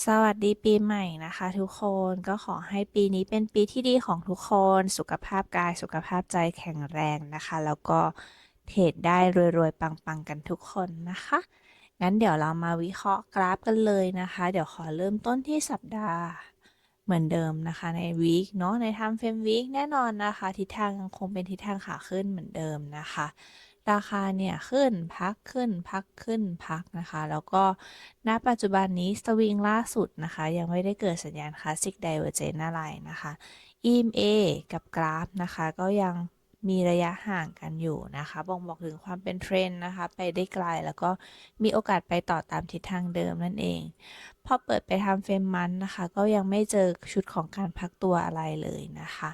สวัสดีปีใหม่นะคะทุกคนก็ขอให้ปีนี้เป็นปีที่ดีของทุกคน สุขภาพกายสุขภาพใจแข็งแรงนะคะ แล้วก็เทรดได้รวยๆ ปังๆ กันทุกคนนะคะ งั้นเดี๋ยวเรามาวิเคราะห์กราฟกันเลยนะคะ เดี๋ยวขอเริ่มต้นที่สัปดาห์เหมือนเดิมนะคะในวีคเนาะใน time frame week แน่นอนนะคะ ทิศทางยังคงเป็นทิศทางขาขึ้นเหมือนเดิมนะคะ ราคาเนี่ยขึ้นพักขึ้นพักขึ้นพักนะคะ แล้วก็ณปัจจุบันนี้สวิงล่าสุดนะคะ ยังไม่ได้เกิดสัญญาณคลาสสิกไดเวอร์เจนอะไรนะคะ EMA กับกราฟนะคะ ก็ยังมีระยะห่างกันอยู่นะคะ บ่งบอกถึงความเป็นเทรนด์นะคะ ไปได้ไกลแล้วก็มีโอกาสไปต่อตามทิศทางเดิมนั่นเอง พอเปิดไปทำเฟรมมันนะคะ ก็ยังไม่เจอชุดของการพักตัวอะไรเลยนะคะ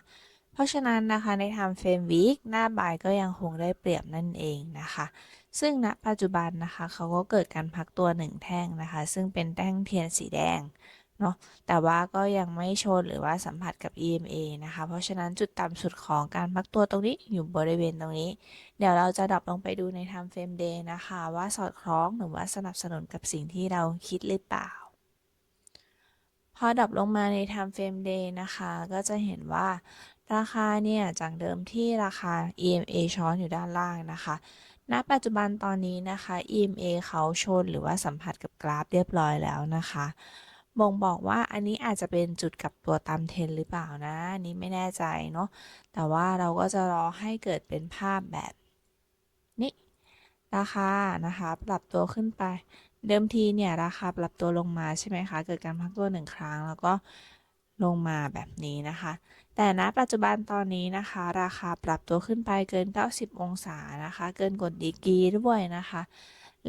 เพราะฉะนั้นนะคะในทำเฟรมวีคหน้าบ่ายก็ยังคงได้เปรียบนั่นเองนะคะ ซึ่งณปัจจุบันนะคะเขาก็เกิดการพักตัวหนึ่งแท่งนะคะ ซึ่งเป็นแท่งเทียนสีแดงเนาะแต่ว่าก็ยังไม่ชนหรือว่าสัมผัสกับ EMA นะคะ เพราะฉะนั้นจุดต่ำสุดของการพักตัวตรงนี้อยู่บริเวณตรงนี้ เดี๋ยวเราจะดับลงไปดูใน time frame day นะคะ ว่าสอดคล้องหรือว่าสนับสนุนกับสิ่งที่เราคิดหรือเปล่า พอดับลงมาใน time frame day นะคะ ก็จะเห็นว่า ราคาเนี่ยจากเดิมที่ราคา EMA ช้อนอยู่ด้านล่างนะคะ ณ ปัจจุบันตอนนี้นะคะ EMA เขาชนหรือว่าสัมผัสกับกราฟเรียบร้อยแล้วนะคะบ่งบอกว่าอันนี้อาจจะเป็นจุดกลับตัวตามเทรนหรือเปล่านะอันนี้ไม่แน่ใจเนาะแต่ว่าเราก็จะรอให้เกิดเป็นภาพแบบนี้ราคานะคะปรับตัวขึ้นไป เดิมทีเนี่ยราคาปรับตัวลงมาใช่ไหมคะ เกิดการพักตัวหนึ่งครั้ง แล้วก็ ลงมาแบบนี้นะคะ แต่ณปัจจุบันตอนนี้นะคะ ราคาปรับตัวขึ้นไปเกิน 90 องศานะคะ เกินกฎดีกรีด้วยนะคะ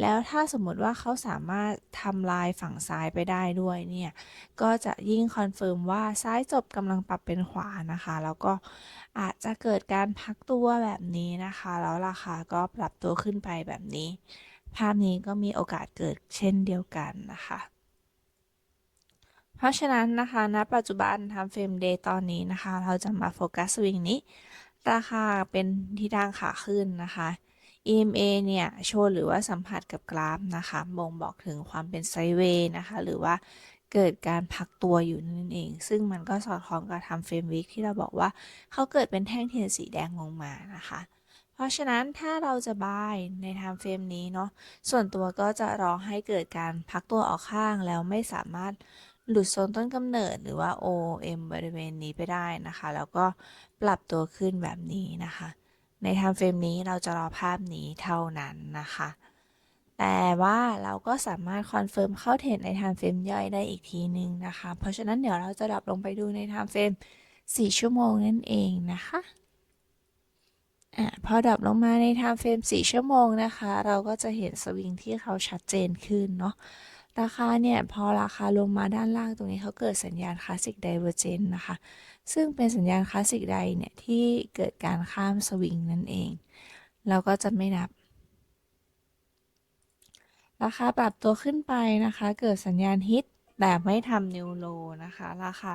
แล้วถ้าสมมติว่าเขาสามารถทำลายฝั่งซ้ายไปได้ด้วยเนี่ย ก็จะยิ่งคอนเฟิร์มว่าซ้ายจบกำลังปรับเป็นขวานะคะ แล้วก็อาจจะเกิดการพักตัวแบบนี้นะคะ แล้วราคาก็ปรับตัวขึ้นไปแบบนี้ ภาพนี้ก็มีโอกาสเกิดเช่นเดียวกันนะคะ เพราะฉะนั้นนะคะณปัจจุบันทำเฟรมเดย์ตอนนี้นะคะ เราจะมาโฟกัสสวิงนี้ ราคาเป็นทิศทางขาขึ้นนะคะ EMA เนี่ย โชว์หรือว่าสัมผัสกับกราฟนะคะบ่งบอกถึงความเป็นไซเวย์นะคะ หรือว่าเกิดการพักตัวอยู่นั่นเอง ซึ่งมันก็สอดคล้องกับทำเฟรมวิกที่เราบอกว่าเขาเกิดเป็นแท่งเทียนสีแดงลงมานะคะ เพราะฉะนั้นถ้าเราจะบายในไทม์เฟรมนี้เนาะส่วนตัวก็จะรอให้เกิดการพักตัวออกข้างแล้วไม่สามารถ หลุดโซนต้นกำเนิดหรือว่า OM บริเวณนี้ไปได้นะคะ แล้วก็ปรับตัวขึ้นแบบนี้นะคะ ในไทม์เฟรมนี้เราจะรอภาพนี้เท่านั้นนะคะ แต่ว่าเราก็สามารถคอนเฟิร์มเข้าเทรดในไทม์เฟรมย่อยได้อีกทีนึงนะคะ เพราะฉะนั้นเดี๋ยวเราจะดับลงไปดูในไทม์เฟรม4 ชั่วโมงนั่นเองนะคะอะพอดับลงมาในไทม์เฟรม4ชั่วโมงนะคะ เราก็จะเห็นสวิงที่เขาชัดเจนขึ้นเนาะ ราคาเนี่ย พอราคาลงมาด้านล่างตรงนี้เขาเกิดสัญญาณคลาสสิกไดเวอร์เจนนะคะ ซึ่งเป็นสัญญาณคลาสสิกไดเนี่ย ที่เกิดการข้ามสวิงนั่นเอง เราก็จะไม่นับ ราคาปรับตัวขึ้นไปนะคะ เกิดสัญญาณฮิตแต่ไม่ทำนิวโลนะคะ ราคา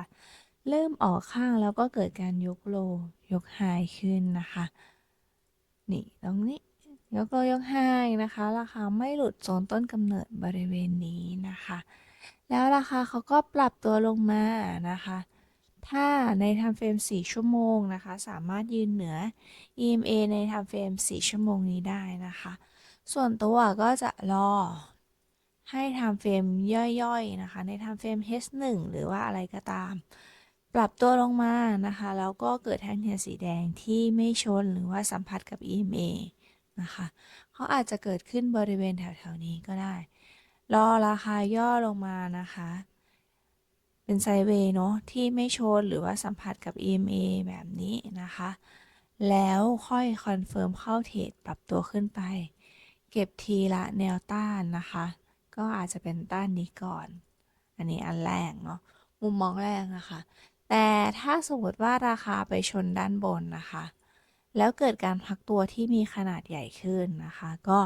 เริ่มออกข้างแล้วก็เกิดการยกโลยกไฮขึ้นนะคะ นี่ตรงนี้ ยกโลยกไฮนะคะ ราคาไม่หลุดโซนต้นกำเนิดบริเวณนี้นะคะ แล้วราคาเขาก็ปรับตัวลงมานะคะ ถ้าใน time frame 4ชั่วโมงนะคะ สามารถยืนเหนือ EMA ใน time frame 4ชั่วโมงนี้ได้นะคะ ส่วนตัวก็จะรอให้ time frame ย่อยๆนะคะ ใน time frame H1 หรือว่าอะไรก็ตาม ปรับตัวลงมานะคะ แล้วก็เกิดแท่งเทียนสีแดงที่ไม่ชนหรือว่าสัมผัสกับ EMA นะคะเขาอาจจะเกิดขึ้นบริเวณแถวๆนี้ก็ได้ รอราคาย่อลงมานะคะ เป็นไซเวย์เนาะที่ไม่ชนหรือว่าสัมผัสกับ EMA แบบนี้นะคะ แล้วค่อยคอนเฟิร์มเข้าเทรดปรับตัวขึ้นไป เก็บทีละแนวต้านนะคะ ก็อาจจะเป็นต้านนี้ก่อน อันนี้อันแรกเนาะมุมมองแรกนะคะ แต่ถ้าสมมติว่าราคาไปชนด้านบนนะคะ แล้วเกิดการพักตัวที่มีขนาดใหญ่ขึ้นนะคะ ก็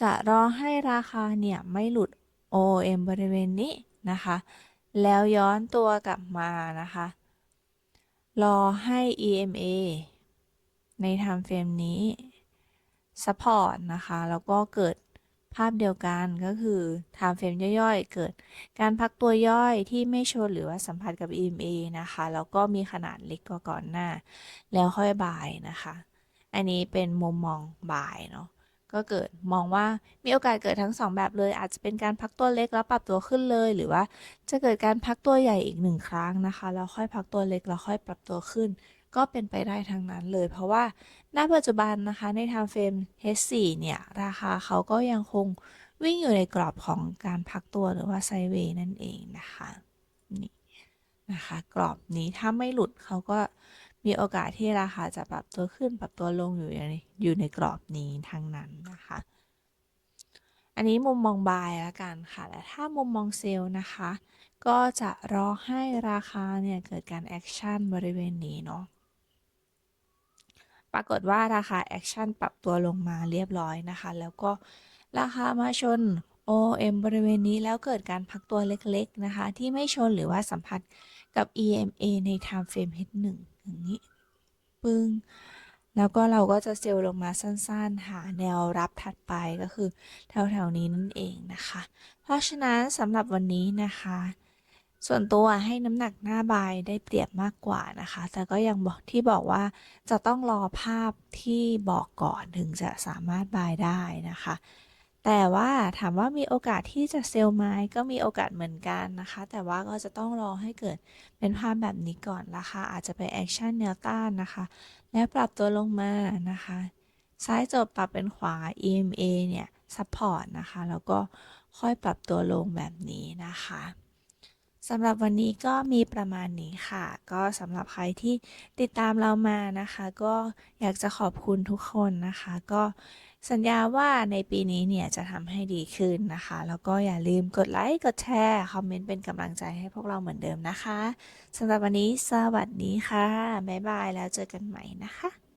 จะรอให้ราคาเนี่ยไม่หลุด OM บริเวณนี้นะคะ แล้วย้อนตัวกลับมานะคะ รอให้ EMA ใน time frame นี้ support นะคะ แล้วก็เกิด ภาพเดียวกันก็คือ time frame ย่อยๆ เกิดการพักตัวย่อยที่ไม่ชนหรือว่าสัมผัสกับ EMA นะคะ แล้วก็มีขนาดเล็กกว่าก่อนหน้า แล้วค่อยบ่ายนะคะ อันนี้เป็นมุมมองบ่ายเนาะก็เกิดมองว่ามีโอกาสเกิดทั้งสองแบบเลย อาจจะเป็นการพักตัวเล็กแล้วปรับตัวขึ้นเลย หรือว่าจะเกิดการพักตัวใหญ่อีกหนึ่งครั้งนะคะแล้วค่อยพักตัวเล็กแล้วค่อยปรับตัวขึ้น ก็เป็นไปได้ทั้งนั้นเลย เพราะว่าณปัจจุบันนะคะใน time frame H4 เนี่ย ราคาเขาก็ยังคงวิ่งอยู่ในกรอบของการพักตัวหรือว่าไซเวย์นั่นเองนะคะนี่นะคะกรอบนี้ถ้าไม่หลุดเขาก็มีโอกาสที่ราคาจะปรับตัวขึ้นปรับตัวลงอยู่ในอยู่ในกรอบนี้ทั้งนั้นนะคะ อันนี้มุมมองบายแล้วกันค่ะและถ้ามุมมองเซลล์นะคะ ก็จะรอให้ราคาเนี่ยเกิดการแอคชั่นบริเวณนี้เนาะ ปรากฏว่าราคาแอคชั่นปรับตัวลงมาเรียบร้อยนะคะ แล้วก็ราคามาชน OM บริเวณนี้แล้วเกิดการพักตัวเล็กๆนะคะ ที่ไม่ชนหรือว่าสัมผัสกับ EMA ใน time frame H1 อย่างนี้ ปึ้ง แล้วก็เราก็จะเซลล์ลงมาสั้นๆ หาแนวรับถัดไปก็คือแถวๆนี้นั่นเองนะคะ เพราะฉะนั้นสำหรับวันนี้นะคะ ส่วนตัวให้น้ำหนักหน้าบายได้เปรียบมากกว่านะคะ แต่ก็ยังบอกที่บอกว่าจะต้องรอภาพที่บอกก่อนถึงจะสามารถบายได้นะคะ แต่ว่าถามว่ามีโอกาสที่จะเซลล์ไหมก็มีโอกาสเหมือนกันนะคะ แต่ว่าก็จะต้องรอให้เกิดเป็นภาพแบบนี้ก่อนราคาอาจจะไปแอคชั่นแนวต้านนะคะ และปรับตัวลงมานะคะ ซ้ายจบปรับเป็นขวา EMA เนี่ยซัพพอร์ตนะคะ แล้วก็ค่อยปรับตัวลงแบบนี้นะคะ สำหรับวันนี้ก็มีประมาณนี้ค่ะ ก็สำหรับใครที่ติดตามเรามานะคะ ก็อยากจะขอบคุณทุกคนนะคะ ก็สัญญาว่าในปีนี้เนี่ยจะทำให้ดีขึ้นนะคะ แล้วก็อย่าลืมกดไลค์ กดแชร์ คอมเมนต์เป็นกำลังใจให้พวกเราเหมือนเดิมนะคะสำหรับวันนี้สวัสดีค่ะ บ๊ายบายแล้วเจอกันใหม่นะคะ